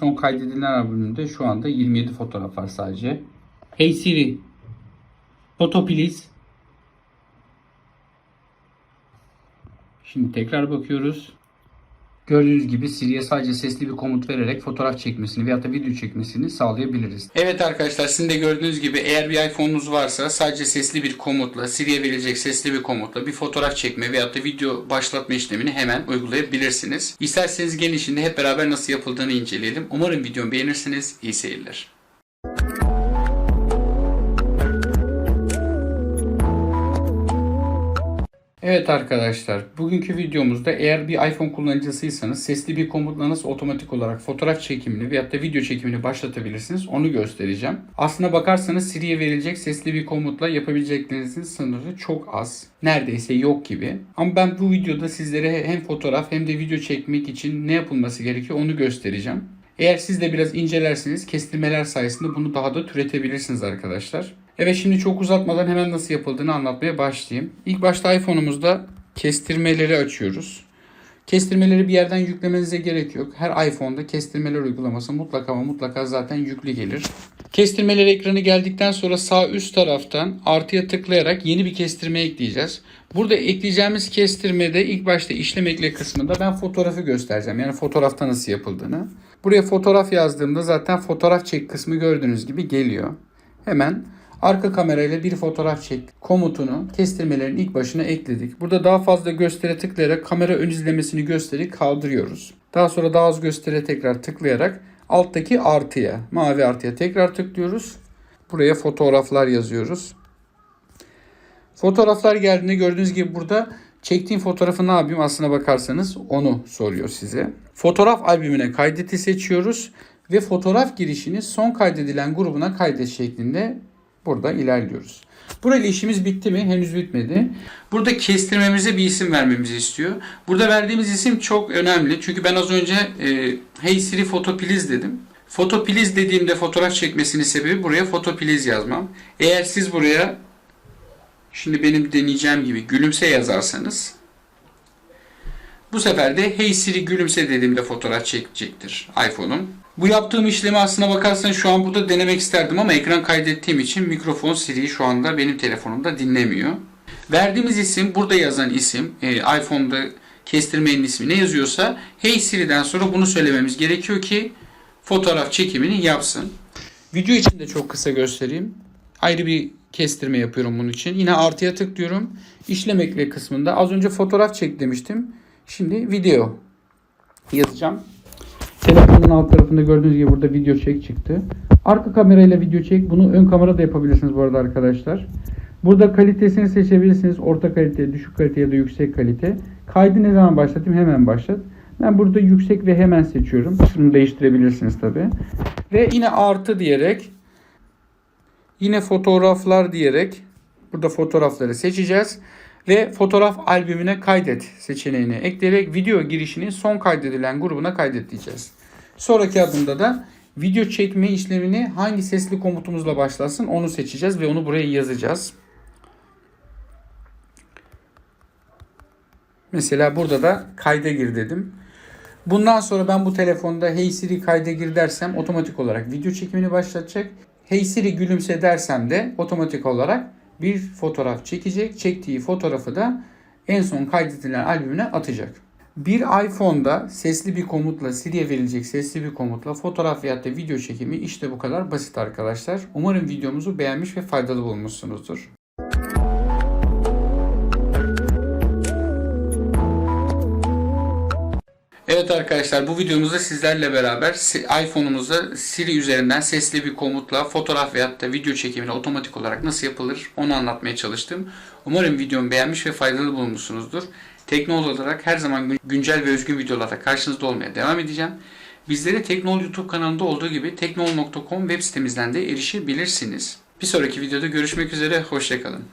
Son kaydedilen albümünde şu anda 27 fotoğraf var sadece. Hey Siri. Photo please. Şimdi tekrar bakıyoruz. Gördüğünüz gibi Siri'ye sadece sesli bir komut vererek fotoğraf çekmesini veyahut da video çekmesini sağlayabiliriz. Evet arkadaşlar sizin de gördüğünüz gibi eğer bir iPhone'unuz varsa sadece sesli bir komutla Siri'ye verilecek sesli bir komutla bir fotoğraf çekme veyahut da video başlatma işlemini hemen uygulayabilirsiniz. İsterseniz gelin şimdi hep beraber nasıl yapıldığını inceleyelim. Umarım videomu beğenirsiniz. İyi seyirler. Evet arkadaşlar, bugünkü videomuzda eğer bir iPhone kullanıcısıysanız sesli bir komutla nasıl otomatik olarak fotoğraf çekimini veyahut da video çekimini başlatabilirsiniz onu göstereceğim. Aslına bakarsanız Siri'ye verilecek sesli bir komutla yapabileceklerinizin sınırı çok az. Neredeyse yok gibi. Ama ben bu videoda sizlere hem fotoğraf hem de video çekmek için ne yapılması gerekiyor onu göstereceğim. Eğer siz de biraz incelerseniz kestirmeler sayesinde bunu daha da türetebilirsiniz arkadaşlar. Evet şimdi çok uzatmadan hemen nasıl yapıldığını anlatmaya başlayayım. İlk başta iPhone'umuzda kestirmeleri açıyoruz. Kestirmeleri bir yerden yüklemenize gerek yok. Her iPhone'da kestirmeler uygulaması mutlaka ama mutlaka zaten yüklü gelir. Kestirmeler ekranı geldikten sonra sağ üst taraftan artıya tıklayarak yeni bir kestirme ekleyeceğiz. Burada ekleyeceğimiz kestirmede ilk başta işlem ekle kısmında ben fotoğrafı göstereceğim. Yani fotoğrafta nasıl yapıldığını. Buraya fotoğraf yazdığımda zaten fotoğraf çek kısmı gördüğünüz gibi geliyor. Hemen arka kamerayla bir fotoğraf çek komutunu kestirmelerin ilk başına ekledik. Burada daha fazla göstere tıklayarak kamera ön izlemesini gösterip kaldırıyoruz. Daha sonra daha az göstere tekrar tıklayarak alttaki artıya, mavi artıya tekrar tıklıyoruz. Buraya fotoğraflar yazıyoruz. Fotoğraflar geldiğinde gördüğünüz gibi burada çektiğim fotoğrafı ne yapayım aslına bakarsanız onu soruyor size. Fotoğraf albümüne kaydeti seçiyoruz ve fotoğraf girişini son kaydedilen grubuna kaydet şeklinde burada ilerliyoruz. Burada işimiz bitti mi? Henüz bitmedi. Burada kestirmemize bir isim vermemizi istiyor. Burada verdiğimiz isim çok önemli. Çünkü ben az önce e, Hey Siri Photo Please dedim. Photo Please dediğimde fotoğraf çekmesinin sebebi buraya Please yazmam. Eğer siz buraya şimdi benim deneyeceğim gibi gülümse yazarsanız bu sefer de Hey Siri gülümse dediğimde fotoğraf çekecektir iPhone'um. Bu yaptığım işlemi aslına bakarsan şu an burada denemek isterdim ama ekran kaydettiğim için mikrofon Siri'yi şu anda benim telefonumda dinlemiyor. Verdiğimiz isim, burada yazan isim, e, iPhone'da kestirmenin ismi ne yazıyorsa Hey Siri'den sonra bunu söylememiz gerekiyor ki fotoğraf çekimini yapsın. Video için de çok kısa göstereyim. Ayrı bir kestirme yapıyorum bunun için. Yine artıya tıklıyorum. İşlem ekle kısmında az önce fotoğraf çek demiştim. Şimdi video yazacağım. Telefonun alt tarafında gördüğünüz gibi burada video çek çıktı. Arka kamerayla video çek. Bunu ön kamera da yapabilirsiniz bu arada arkadaşlar. Burada kalitesini seçebilirsiniz. Orta kalite, düşük kalite ya da yüksek kalite. Kaydı ne zaman başlatayım? Hemen başlat. Ben burada yüksek ve hemen seçiyorum. Şunu değiştirebilirsiniz tabi. Ve yine artı diyerek yine fotoğraflar diyerek burada fotoğrafları seçeceğiz ve fotoğraf albümüne kaydet seçeneğini ekleyerek video girişini son kaydedilen grubuna kaydet diyeceğiz. Sonraki adımda da video çekme işlemini hangi sesli komutumuzla başlasın onu seçeceğiz ve onu buraya yazacağız. Mesela burada da kayda gir dedim. Bundan sonra ben bu telefonda Hey Siri kayda gir dersem otomatik olarak video çekimini başlatacak. Hey Siri gülümse dersem de otomatik olarak bir fotoğraf çekecek. Çektiği fotoğrafı da en son kaydedilen albümüne atacak. Bir iPhone'da sesli bir komutla Siri'ye verilecek sesli bir komutla fotoğraf veya da video çekimi işte bu kadar basit arkadaşlar. Umarım videomuzu beğenmiş ve faydalı bulmuşsunuzdur. Evet arkadaşlar bu videomuzda sizlerle beraber iPhone'umuzda Siri üzerinden sesli bir komutla fotoğraf veyahut da video çekimini otomatik olarak nasıl yapılır onu anlatmaya çalıştım. Umarım videomu beğenmiş ve faydalı bulmuşsunuzdur. Teknoloji olarak her zaman gün- güncel ve özgün videolarla karşınızda olmaya devam edeceğim. Bizlere Teknoloji YouTube kanalında olduğu gibi teknol.com web sitemizden de erişebilirsiniz. Bir sonraki videoda görüşmek üzere, hoşçakalın.